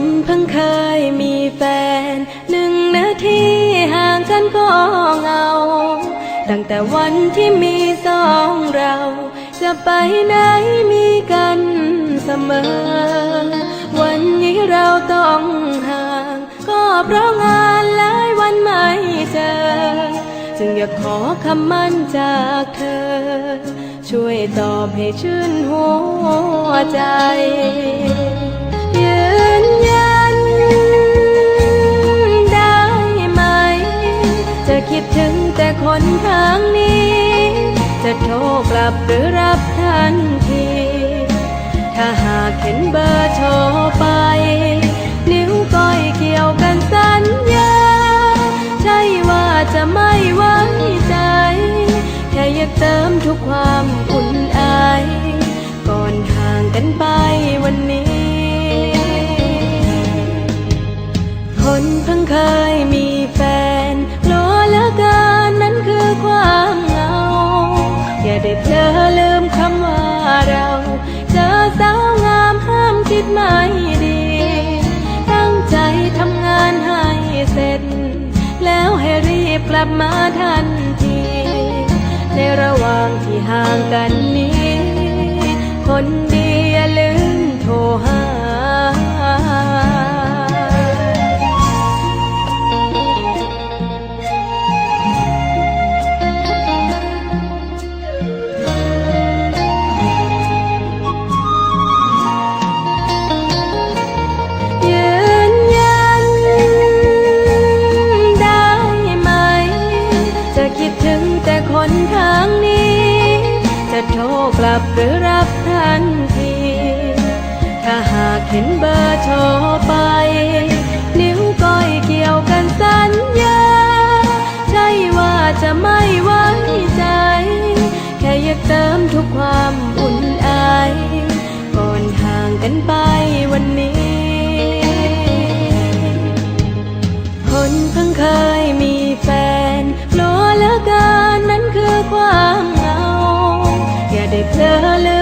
คนเพิ่งเคยมีแฟน หนึ่งนาทีห่างกันก็เงา ตั้งแต่วันที่มีสองเรา จะไปไหนมีกันเสมอ วันนี้เราต้องห่าง ก็เพราะงานหลายวันไม่เจอ จึงอยากขอคำมั่นจากเธอ ช่วยตอบให้ชื่นหัวใจ กลับหรือรับทันที ถ้าหากเห็นเบอร์โทรไป นิ้วก้อยเกี่ยวกันสัญญา ใช่ว่าจะไม่ไว้ใจ แค่อยากเติมทุกความอุ่นอาย ก่อนห่างกันไปวันนี้ คนเพิ่งเคย คิดไม่ดี ตั้งใจทำงานให้เสร็จ แล้วให้รีบกลับมาทันที ในระหว่างที่ห่างกันนี้ คนดีอย่าลืมโทรหา รับทันที ถ้าหากเห็นเบอร์โทรไป นิ้วก้อยเกี่ยวกันสัญญา ใช่ว่าจะไม่ไว้ใจ แค่อยากเติมทุกความอุ่นอายก่อนห่างกันไปวันนี้ คนเพิ่งเคยมีแฟนกลัวเหลือเกินนั้นคือความเหงา อย่าได้เพลอลืม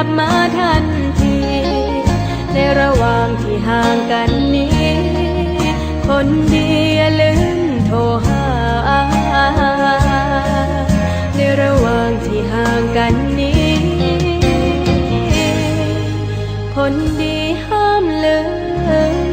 ลับมาทันที ในระหว่างที่ห่างกันนี้ คนดีอย่าลืมโทรหา ในระหว่างที่ห่างกันนี้ คนดีห้ามลืม